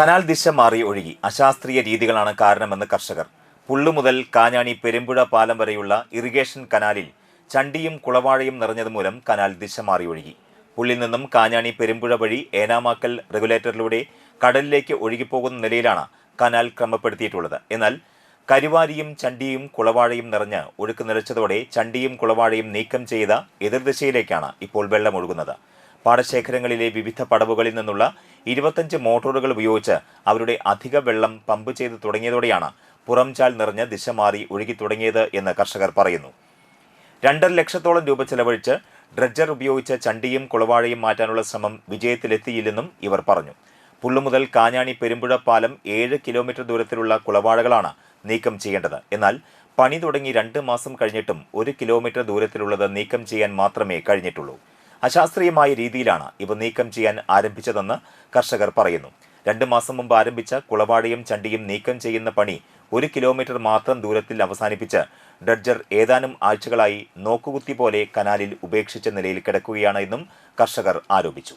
Canal ദിശ മാറി ഒഴുകി. അശാസ്ത്രീയ രീതികളാണ് കാരണമെന്ന് കർഷകർ. പുള്ളു മുതൽ കാഞ്ഞാണി പെരുമ്പുഴ പാലം വരെയുള്ള ഇറിഗേഷൻ കനാലിൽ ചണ്ടിയും കുളവാഴയും നിറഞ്ഞതുമൂലം കനാൽ ദിശ മാറി ഒഴുകി. പുള്ളിൽ നിന്നും കാഞ്ഞാണി പെരുമ്പുഴ വഴി ഏനാമാക്കൽ റെഗുലേറ്ററിലൂടെ കടലിലേക്ക് ഒഴുകിപ്പോകുന്ന നിലയിലാണ് കനാൽ ക്രമപ്പെടുത്തിയിട്ടുള്ളത്. എന്നാൽ കരുവാരിയും ചണ്ടിയും കുളവാഴയും നിറഞ്ഞ് ഒഴുക്ക് നിലച്ചതോടെ ചണ്ടിയും കുളവാഴയും നീക്കം ചെയ്ത എതിർദിശയിലേക്കാണ് ഇപ്പോൾ വെള്ളം ഒഴുകുന്നത് പാടശേഖരങ്ങളിലെ വിവിധ പടവുകളിൽ നിന്നുള്ള ഇരുപത്തഞ്ച് മോട്ടോറുകൾ ഉപയോഗിച്ച് അവരുടെ അധിക വെള്ളം പമ്പ് ചെയ്ത് തുടങ്ങിയതോടെയാണ് പുറംചാൽ നിറഞ്ഞ് ദിശ മാറി ഒഴുകി തുടങ്ങിയത് എന്ന് കർഷകർ പറയുന്നു. രണ്ടര ലക്ഷത്തോളം രൂപ ചെലവഴിച്ച് ഡ്രഡ്ജർ ഉപയോഗിച്ച് ചണ്ടിയും കുളവാഴയും മാറ്റാനുള്ള ശ്രമം വിജയത്തിലെത്തിയില്ലെന്നും ഇവർ പറഞ്ഞു. പുള്ളു മുതൽ കാഞ്ഞാണി പെരുമ്പുഴ പാലം ഏഴ് കിലോമീറ്റർ ദൂരത്തിലുള്ള കുളവാഴകളാണ് നീക്കം ചെയ്യേണ്ടത്. എന്നാൽ പണി തുടങ്ങി രണ്ട് മാസം കഴിഞ്ഞിട്ടും ഒരു കിലോമീറ്റർ ദൂരത്തിലുള്ളത് നീക്കം ചെയ്യാൻ മാത്രമേ കഴിഞ്ഞിട്ടുള്ളൂ. അശാസ്ത്രീയമായ രീതിയിലാണ് ഇവ നീക്കം ചെയ്യാൻ ആരംഭിച്ചതെന്ന് കർഷകർ പറയുന്നു. രണ്ടു മാസം മുമ്പ് ആരംഭിച്ച കുളവാടിയും ചണ്ടിയും നീക്കം ചെയ്യുന്ന പണി ഒരു കിലോമീറ്റർ മാത്രം ദൂരത്തിൽ അവസാനിപ്പിച്ച് ഡഡ്ജർ ഏതാനും ആഴ്ചകളായി നോക്കുകുത്തി പോലെ കനാലിൽ ഉപേക്ഷിച്ച നിലയിൽ കിടക്കുകയാണ് എന്നും കർഷകർ ആരോപിച്ചു.